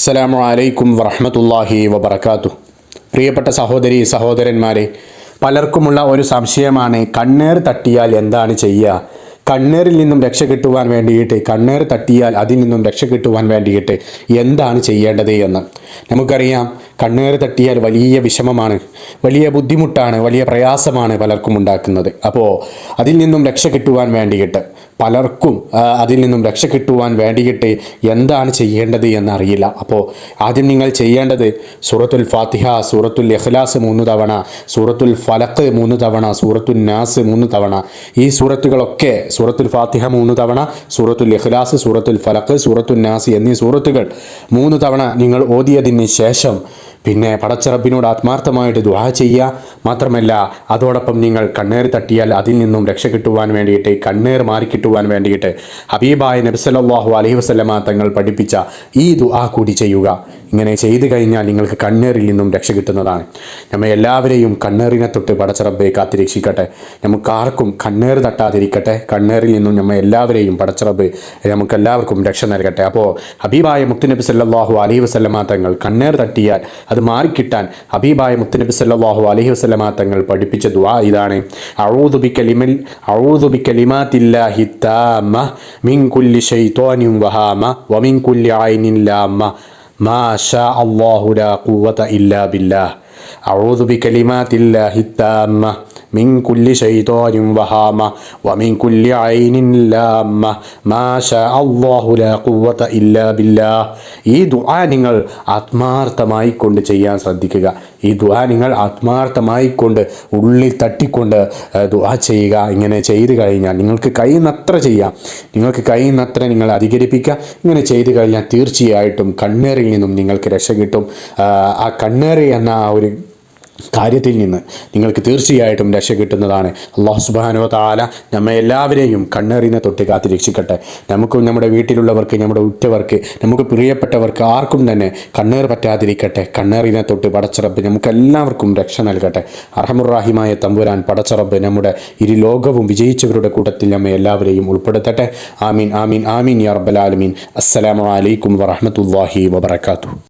അസ്സലാമു അലൈക്കും വറഹമത്തല്ലാഹി വബർക്കാത്തു പ്രിയപ്പെട്ട സഹോദരി സഹോദരന്മാരെ പലർക്കുമുള്ള ഒരു സംശയമാണ് കണ്ണേർ തട്ടിയാൽ എന്താണ് ചെയ്യുക കണ്ണേറിൽ നിന്നും രക്ഷ കിട്ടുവാൻ വേണ്ടിയിട്ട് കണ്ണേർ തട്ടിയാൽ അതിൽ നിന്നും രക്ഷ കിട്ടുവാൻ വേണ്ടിയിട്ട് എന്താണ് ചെയ്യേണ്ടത് എന്ന്. നമുക്കറിയാം കണ്ണേർ തട്ടിയാൽ വലിയ വിഷമമാണ് വലിയ ബുദ്ധിമുട്ടാണ് വലിയ പ്രയാസമാണ് പലർക്കും ഉണ്ടാക്കുന്നത്. അപ്പോൾ അതിൽ നിന്നും രക്ഷ കിട്ടുവാൻ വേണ്ടിയിട്ട് പലർക്കും അതിൽ നിന്നും രക്ഷ കിട്ടുവാൻ വേണ്ടിയിട്ട് എന്താണ് ചെയ്യേണ്ടത് എന്നറിയില്ല. അപ്പോൾ ആദ്യം നിങ്ങൾ ചെയ്യേണ്ടത് സൂറത്തുൽ ഫാത്തിഹ സൂറത്തുൽ എഹ്ലാസ് മൂന്ന് തവണ സൂറത്തുൽ ഫലക്ക് മൂന്ന് തവണ സൂറത്തുൽ നാസ് മൂന്ന് തവണ. ഈ സൂറത്തുകളൊക്കെ സൂറത്തുൽ ഫാത്തിഹ മൂന്ന് തവണ സൂറത്തുൽ എഹ്ലാസ് സൂറത്തുൽ ഫലക്ക് സൂറത്തുൽ നാസ് എന്നീ സൂറത്തുകൾ മൂന്ന് തവണ നിങ്ങൾ ഓതിയതിന് ശേഷം പിന്നെ പടച്ചിറപ്പിനോട് ആത്മാർത്ഥമായിട്ട് ദുആ ചെയ്യുക. മാത്രമല്ല അതോടൊപ്പം നിങ്ങൾ കണ്ണേർ തട്ടിയാൽ അതിൽ നിന്നും രക്ഷ കിട്ടുവാൻ വേണ്ടിയിട്ട് കണ്ണേർ മാറിക്കിട്ടുവാൻ വേണ്ടിയിട്ട് ഹബീബായ നബ്സല്ലാഹു അലൈഹി വസല്ലമ തങ്ങൾ പഠിപ്പിച്ച ഈ ദുആ കൂടി ചെയ്യുക. ഇങ്ങനെ ചെയ്തു കഴിഞ്ഞാൽ നിങ്ങൾക്ക് കണ്ണേറിൽ നിന്നും രക്ഷ കിട്ടുന്നതാണ്. നമ്മെ എല്ലാവരെയും കണ്ണേറിനെ തൊട്ട് പടച്ചിറബെ കാത്തിരക്ഷിക്കട്ടെ. നമുക്ക് ആർക്കും കണ്ണേർ തട്ടാതിരിക്കട്ടെ. കണ്ണേറിൽ നിന്നും നമ്മെ എല്ലാവരെയും പടച്ചിറബ് നമുക്ക് എല്ലാവർക്കും രക്ഷ നൽകട്ടെ. അപ്പോൾ ഹബീബായ മുക്തി നബി സല്ലാഹു അലൈഹി വസല്ലമ തങ്ങൾ കണ്ണേർ തട്ടിയാൽ അത് മാറിക്കിട്ടാൻ ഹബീബായ മുത്തനബി സല്ലാഹു അലഹി വസ്ലമ തങ്ങൾ പഠിപ്പിച്ച ദുവാ ഇതാണ്. മിൻ കുല്ലി വഹാമ വമിൻ കുല്ലി അള്ളാഹു ലാ ഇല്ലാ ബില്ലാ അഴൂതുബിക്കലിമാത്തില്ലാഹി من كل شيطان وهامة ومن كل عين لامة ما شاء الله لا قوة إلا بالله ഈ ദുആ നിങ്ങൾ ആത്മാർത്ഥമായി കൊണ്ട് ചെയ്യാൻ ശ്രദ്ധിക്കുക ഈ ദുആ നിങ്ങൾ ആത്മാർത്ഥമായി കൊണ്ട് ഉള്ളിൽ തട്ടിക്കൊണ്ട് ഏഹ്, ദുആ ചെയ്യുക ഇങ്ങനെ ചെയ്തു കഴിഞ്ഞാൽ നിങ്ങൾക്ക് കഴിയുന്നത്ര ചെയ്യാം നിങ്ങൾക്ക് കഴിയുന്നത്ര നിങ്ങൾ അധികരിപ്പിക്കുക ഇങ്ങനെ ചെയ്തു കഴിഞ്ഞാൽ തീർച്ചയായിട്ടും കണ്ണേറിൽ നിന്നും നിങ്ങൾക്ക് രക്ഷ കിട്ടും ആഹ്, ആ കണ്ണേറി എന്ന ആ ഒരു കാര്യത്തിൽ നിന്ന് നിങ്ങൾക്ക് തീർച്ചയായിട്ടും രക്ഷ കിട്ടുന്നതാണ്. അള്ളാഹു സുബാനോ താല നമ്മെ എല്ലാവരെയും കണ്ണേറിനെ തൊട്ട് കാത്തി രക്ഷിക്കട്ടെ. നമുക്കും നമ്മുടെ വീട്ടിലുള്ളവർക്ക് നമ്മുടെ ഉറ്റവർക്ക് നമുക്ക് പ്രിയപ്പെട്ടവർക്ക് ആർക്കും തന്നെ കണ്ണേർ പറ്റാതിരിക്കട്ടെ. കണ്ണേറിനെ തൊട്ട് പടച്ചറബ് നമുക്ക് എല്ലാവർക്കും രക്ഷ നൽകട്ടെ. അർഹമുറാഹിമായ തമ്പുരാൻ പടച്ചറബ് നമ്മുടെ ഇരു ലോകവും വിജയിച്ചവരുടെ കൂട്ടത്തിൽ നമ്മെ എല്ലാവരെയും ഉൾപ്പെടുത്തട്ടെ. ആമീൻ ആമീൻ ആമീൻ യാ റബ്ബൽ ആലമീൻ. അസ്സലാമു അലൈക്കും വറഹ്മത്തുള്ളാഹി വബറകാതുഹു.